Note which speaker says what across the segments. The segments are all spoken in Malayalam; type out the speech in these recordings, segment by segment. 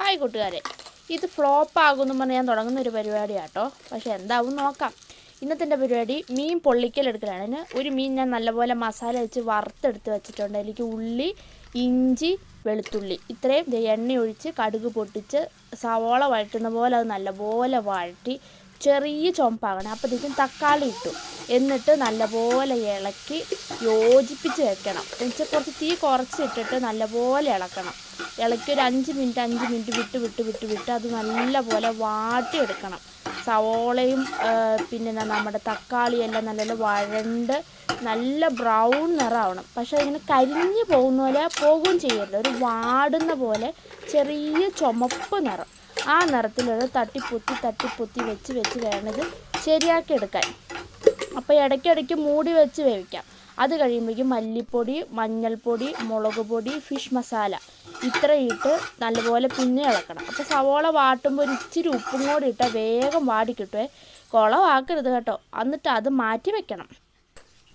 Speaker 1: ഹായ് കൂട്ടുകാരെ. ഇത് ഫ്ലോപ്പ് ആകുമെന്ന് പറഞ്ഞ് ഞാൻ തുടങ്ങുന്ന ഒരു പരിപാടിയാട്ടോ. പക്ഷേ എന്താവും നോക്കാം. ഇന്നത്തെ എന്റെ പരിപാടി മീൻ പൊള്ളിക്കൽ എടുക്കലാണ്. അതിന് ഒരു മീൻ ഞാൻ നല്ലപോലെ മസാല വെച്ച് വറുത്തെടുത്ത് വെച്ചിട്ടുണ്ട്. അതിലേക്ക് ഉള്ളി ഇഞ്ചി വെളുത്തുള്ളി. ഇത്രയും എണ്ണ ഒഴിച്ച് കടുക് പൊട്ടിച്ച് സവോള വഴറ്റുന്ന പോലെ അത് നല്ലപോലെ വഴറ്റി ചെറിയ ചുമപ്പാകണം അപ്പോഴത്തേക്കും തക്കാളി ഇട്ടു. എന്നിട്ട് നല്ലപോലെ ഇളക്കി യോജിപ്പിച്ച് വെക്കണം. എന്നുവെച്ചാൽ കുറച്ച് തീ കുറച്ചിട്ടിട്ട് നല്ലപോലെ ഇളക്കണം. ഇളക്കി ഒരു അഞ്ച് മിനിറ്റ് അഞ്ച് മിനിറ്റ് വിട്ട് വിട്ട് വിട്ട് വിട്ട് അത് നല്ലപോലെ വാട്ടിയെടുക്കണം. സവോളയും പിന്നെ നമ്മുടെ തക്കാളിയും എല്ലാം നല്ലപോലെ വഴണ്ട് നല്ല ബ്രൗൺ നിറമാവണം പക്ഷെ അതിങ്ങനെ കരിഞ്ഞു പോകുന്ന പോലെ പോകുകയും ചെയ്യരുത്. ഒരു വാടുന്ന പോലെ ചെറിയ ചുമപ്പ് നിറം. ആ നിറത്തിലൊരു തട്ടിപ്പൊത്തി തട്ടിപ്പൊത്തി വെച്ച് വെച്ച് വേണം ഇത് ശരിയാക്കി എടുക്കാൻ അപ്പോൾ ഇടയ്ക്കിടയ്ക്ക് മൂടി വെച്ച് വേവിക്കാം. അത് കഴിയുമ്പോഴേക്കും മല്ലിപ്പൊടി മഞ്ഞൾപ്പൊടി മുളക് പൊടി ഫിഷ് മസാല ഇത്രയിട്ട് നല്ലപോലെ പിന്നെ ഇളക്കണം. അപ്പോൾ സവോള വാട്ടുമ്പോൾ ഒരു ഇച്ചിരി ഉപ്പും കൂടി ഇട്ടാൽ വേഗം വാടിക്കിട്ടുവേ കുളമാക്കരുത് കേട്ടോ. എന്നിട്ട് അത് മാറ്റി വെക്കണം.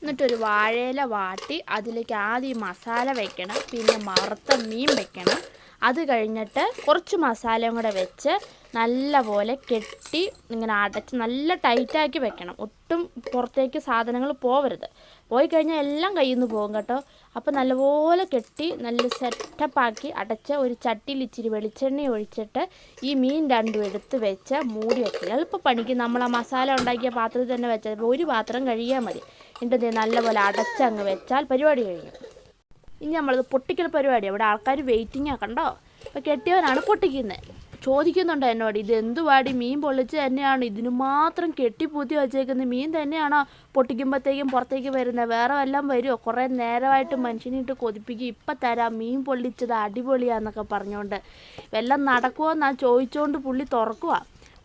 Speaker 1: എന്നിട്ടൊരു വാഴയില വാട്ടി അതിലേക്ക് ആദ്യം മസാല വെക്കണം. പിന്നെ മറുത്ത മീൻ വെക്കണം. അത് കഴിഞ്ഞിട്ട് കുറച്ച് മസാലയും കൂടെ വെച്ച് നല്ലപോലെ കെട്ടി ഇങ്ങനെ അടച്ച് നല്ല ടൈറ്റാക്കി വെക്കണം. ഒട്ടും പുറത്തേക്ക് സാധനങ്ങൾ പോവരുത്. പോയി കഴിഞ്ഞാൽ എല്ലാം കയ്യിൽ നിന്ന് പോകും കേട്ടോ. അപ്പോൾ നല്ലപോലെ കെട്ടി നല്ല സെറ്റപ്പാക്കി അടച്ച ഒരു ചട്ടിയിൽ ഇച്ചിരി വെളിച്ചെണ്ണ ഒഴിച്ചിട്ട് ഈ മീൻ രണ്ടും എടുത്ത് വെച്ച് മൂടി വെക്കുക. എളുപ്പം പണിക്ക് നമ്മൾ ആ മസാല ഉണ്ടാക്കിയ പാത്രത്തിൽ തന്നെ വെച്ചാൽ ഒരു പാത്രം കഴിയാൽ മതി. എന്നിട്ട് നല്ലപോലെ അടച്ചങ്ങ് വെച്ചാൽ പരിപാടി കഴിഞ്ഞു. ഇനി നമ്മളത് പൊട്ടിക്കൽ പരിപാടി. അവിടെ ആൾക്കാർ വെയിറ്റിംഗ് ആ കണ്ടോ? അപ്പോൾ കെട്ടിയവനാണ് പൊട്ടിക്കുന്നത് ചോദിക്കുന്നുണ്ട് എന്നോട് ഇത് എന്തുവാടി മീൻ പൊള്ളിച്ച് തന്നെയാണ്? ഇതിന് മാത്രം കെട്ടിപ്പൂത്തി വെച്ചേക്കുന്ന. മീൻ തന്നെയാണോ പൊട്ടിക്കുമ്പോഴത്തേക്കും പുറത്തേക്ക് വരുന്നത് വേറെ വല്ലതും വരുമോ കുറേ നേരമായിട്ട് മനുഷ്യനിട്ട് കൊതിപ്പിക്കും. ഇപ്പം തരാം. മീൻ പൊള്ളിച്ചത് അടിപൊളിയാന്നൊക്കെ പറഞ്ഞുകൊണ്ട് വല്ലതും നടക്കുമോ എന്നാ ചോദിച്ചുകൊണ്ട് പുള്ളി തുറക്കുക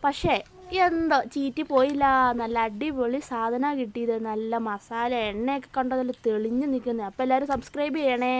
Speaker 1: പക്ഷേ എന്തോ ചീറ്റി പോയില്ല. നല്ല അടിപൊളി സാധനമാണ് കിട്ടിയത്. നല്ല മസാല എണ്ണയൊക്കെ കണ്ടതിൽ തെളിഞ്ഞു നിൽക്കുന്നത് അപ്പോൾ എല്ലാവരും സബ്സ്ക്രൈബ് ചെയ്യണേ.